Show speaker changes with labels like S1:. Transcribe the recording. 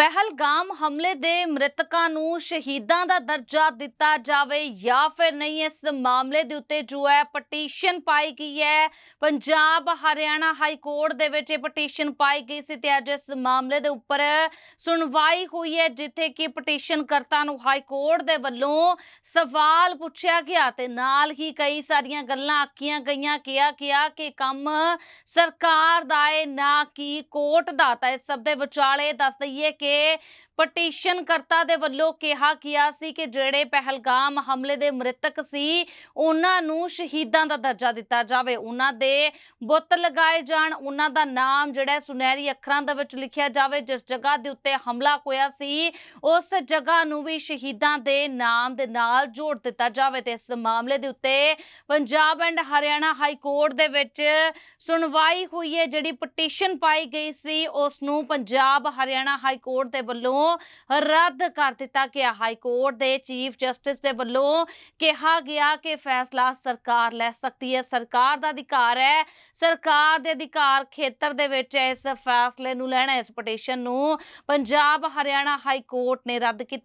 S1: ਪਹਿਲਗਾਮ ਹਮਲੇ ਦੇ ਮ੍ਰਿਤਕਾਂ ਨੂੰ ਸ਼ਹੀਦਾਂ ਦਾ ਦਰਜਾ ਦਿੱਤਾ ਜਾਵੇ ਜਾਂ ਫਿਰ ਨਹੀਂ, ਇਸ ਮਾਮਲੇ ਦੇ ਉੱਤੇ ਜੋ ਹੈ ਪਟੀਸ਼ਨ ਪਾਈ ਗਈ ਹੈ। ਪੰਜਾਬ ਹਰਿਆਣਾ ਹਾਈ ਕੋਰਟ ਦੇ ਵਿੱਚ ਇਹ ਪਟੀਸ਼ਨ ਪਾਈ ਗਈ ਸੀ ਤੇ ਅੱਜ ਇਸ ਮਾਮਲੇ ਦੇ ਉੱਪਰ ਸੁਣਵਾਈ ਹੋਈ ਹੈ, ਜਿੱਥੇ ਕਿ ਪਟੀਸ਼ਨ ਕਰਤਾ ਨੂੰ ਹਾਈ ਕੋਰਟ ਦੇ ਵੱਲੋਂ ਸਵਾਲ ਪੁੱਛਿਆ ਗਿਆ ਤੇ ਨਾਲ ਹੀ ਕਈ ਸਾਰੀਆਂ ਗੱਲਾਂ ਆਖੀਆਂ ਗਈਆਂ, ਕਿਹਾ ਗਿਆ ਕਿ ਕੰਮ ਸਰਕਾਰ ਦਾ ਹੈ ਨਾ ਕਿ ਕੋਰਟ ਦਾ। ਤਾਂ ਇਸ ਸਭ ਦੇ ਵਿਚਾਲੇ ਦੱਸ ਦਈਏ ਕਿ ਪਟੀਸ਼ਨ ਕਰਤਾ ਦੇ ਵੱਲੋਂ ਕਿਹਾ ਗਿਆ ਸੀ ਕਿ ਜਿਹੜੇ ਪਹਿਲਗਾਮ ਹਮਲੇ ਦੇ ਮ੍ਰਿਤਕ ਸੀ, ਉਹਨਾਂ ਨੂੰ ਸ਼ਹੀਦਾਂ ਦਾ ਦਰਜਾ ਦਿੱਤਾ ਜਾਵੇ। ਉਹਨਾਂ ਦੇ ਬੁੱਤ ਲਗਾਏ ਜਾਣ, ਉਹਨਾਂ ਦਾ ਨਾਮ ਜਿਹੜਾ ਸੁਨਹਿਰੀ ਅੱਖਰਾਂ ਦੇ ਵਿੱਚ ਲਿਖਿਆ ਜਾਵੇ। ਜਿਸ ਜਗ੍ਹਾ ਦੇ ਉੱਤੇ ਹਮਲਾ ਹੋਇਆ ਸੀ, ਉਸ ਜਗ੍ਹਾ ਨੂੰ ਵੀ ਸ਼ਹੀਦਾਂ ਦੇ ਨਾਮ ਦੇ ਨਾਲ ਜੋੜ ਦਿੱਤਾ ਜਾਵੇ ਤੇ ਇਸ ਮਾਮਲੇ ਦੇ ਉੱਤੇ Punjab and Haryana high court ਦੇ ਵਿੱਚ ਸੁਣਵਾਈ ਹੋਈ ਹੈ। ਜਿਹੜੀ ਪਟੀਸ਼ਨ ਪਾਈ ਗਈ ਸੀ, ਉਸ ਨੂੰ Punjab Haryana high court court ਦੇ ਵੱਲੋਂ ਰੱਦ ਕਰ ਦਿੱਤਾ ਗਿਆ। ਹਾਈ ਕੋਰਟ ਦੇ ਚੀਫ ਜਸਟਿਸ ਦੇ ਵੱਲੋਂ ਕਿਹਾ ਗਿਆ ਕਿ ਫੈਸਲਾ ਸਰਕਾਰ ਲੈ ਸਕਦੀ ਹੈ। ਸਰਕਾਰ ਦਾ ਅਧਿਕਾਰ ਹੈ। ਸਰਕਾਰ ਦੇ ਅਧਿਕਾਰ ਖੇਤਰ ਦੇ ਵਿੱਚ ਇਸ ਫੈਸਲੇ ਨੂੰ ਲੈਣਾ। ਇਸ ਪਟੀਸ਼ਨ ਨੂੰ ਪੰਜਾਬ ਹਰਿਆਣਾ ਹਾਈ ਕੋਰਟ ਨੇ ਰੱਦ ਕੀਤਾ।